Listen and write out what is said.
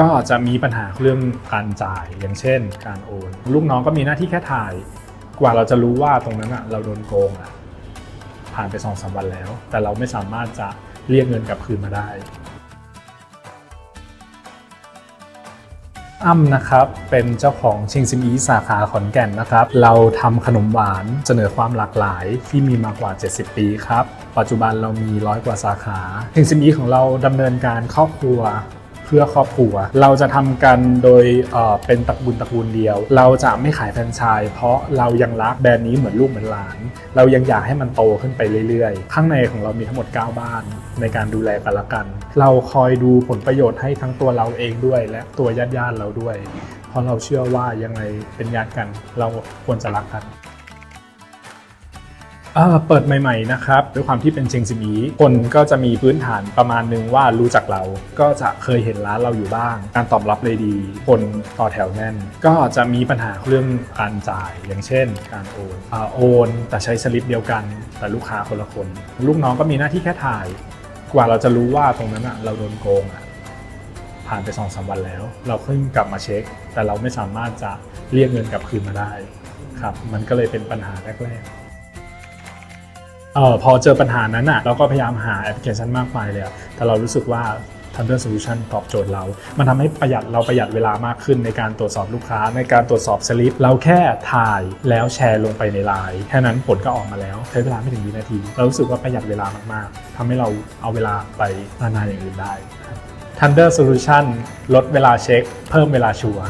ก็จะมีปัญหาเรื่องการจ่ายอย่างเช่น การโอน ลูกน้องก็มีหน้าที่แค่ถ่าย กว่าเราจะรู้ว่าตรงนั้นอะเราโดนโกงอะผ่านไปสองสามวันแล้ว แต่เราไม่สามารถจะเรียกเงินกลับคืนมาได้อ้ำนะครับเป็นเจ้าของชิงซิมอีสาขาขอนแก่นนะครับ เราทำขนมหวานเสนอความหลากหลายที่มีมากว่า 70 ปีครับ ปัจจุบันเรามีร้อยกว่าสาขาชิงซิมอีของเราดำเนินการครอบครัว พื่อครอบครัว เราจะทำกันโดยเป็นตระกูลตระกูลเดียว เราจะไม่ขายแฟรนไชส์เพราะเรายังรักแบรนด์นี้เหมือนลูกเหมือนหลาน เรายังอยากให้มันโตขึ้นไปเรื่อยๆ ข้างในของเรามีทั้งหมด 9 บ้านในการดูแลกันละกัน เราคอยดูผลประโยชน์ให้ทั้งตัวเราเองด้วย และตัวญาติๆเราด้วย เพราะเราเชื่อว่ายังไงเป็นญาติกันเราควรจะรักกัน เปิดใหม่ๆนะครับด้วยความที่เป็นเชงซิมีคนก็จะมีพื้นฐานประมาณนึงว่ารู้จักเรา ก็จะเคยเห็นร้านเราอยู่บ้าง การตอบรับเลยดี คนต่อแถวแน่น ก็จะมีปัญหาเรื่องการจ่ายอย่างเช่น การโอนโอน แต่ใช้สลิปเดียวกัน แต่ลูกค้าคนละคน ลูกน้องก็มีหน้าที่แค่ถ่าย กว่าเราจะรู้ว่าตรงนั้นอะเราโดนโกงอะผ่านไปสองสามวันแล้ว เราเพิ่งกลับมาเช็ค แต่เราไม่สามารถจะเรียกเงินกลับคืนมาได้ครับมันก็เลยเป็นปัญหาแรกๆ เออพอเจอปัญหานั้นอะเราก็พยายามหาแอปพลิเคชันมากมายเลยอะแต่เรารู้สึกว่า Thunder Solution ตอบโจทย์เรา มันทำให้ประหยัดเราประหยัดเวลามากขึ้นในการตรวจสอบลูกค้า ในการตรวจสอบสลิป เราแค่ถ่ายแล้วแชร์ลงไปในไลน์แค่นั้นผลก็ออกมาแล้ว ใช้เวลาไม่ถึงวินาที เรารู้สึกว่าประหยัดเวลามากๆทำให้เราเอาเวลาไปนานๆอย่างอื่นได้ Thunder Solution ลดเวลาเช็ค เพิ่มเวลาชัวร์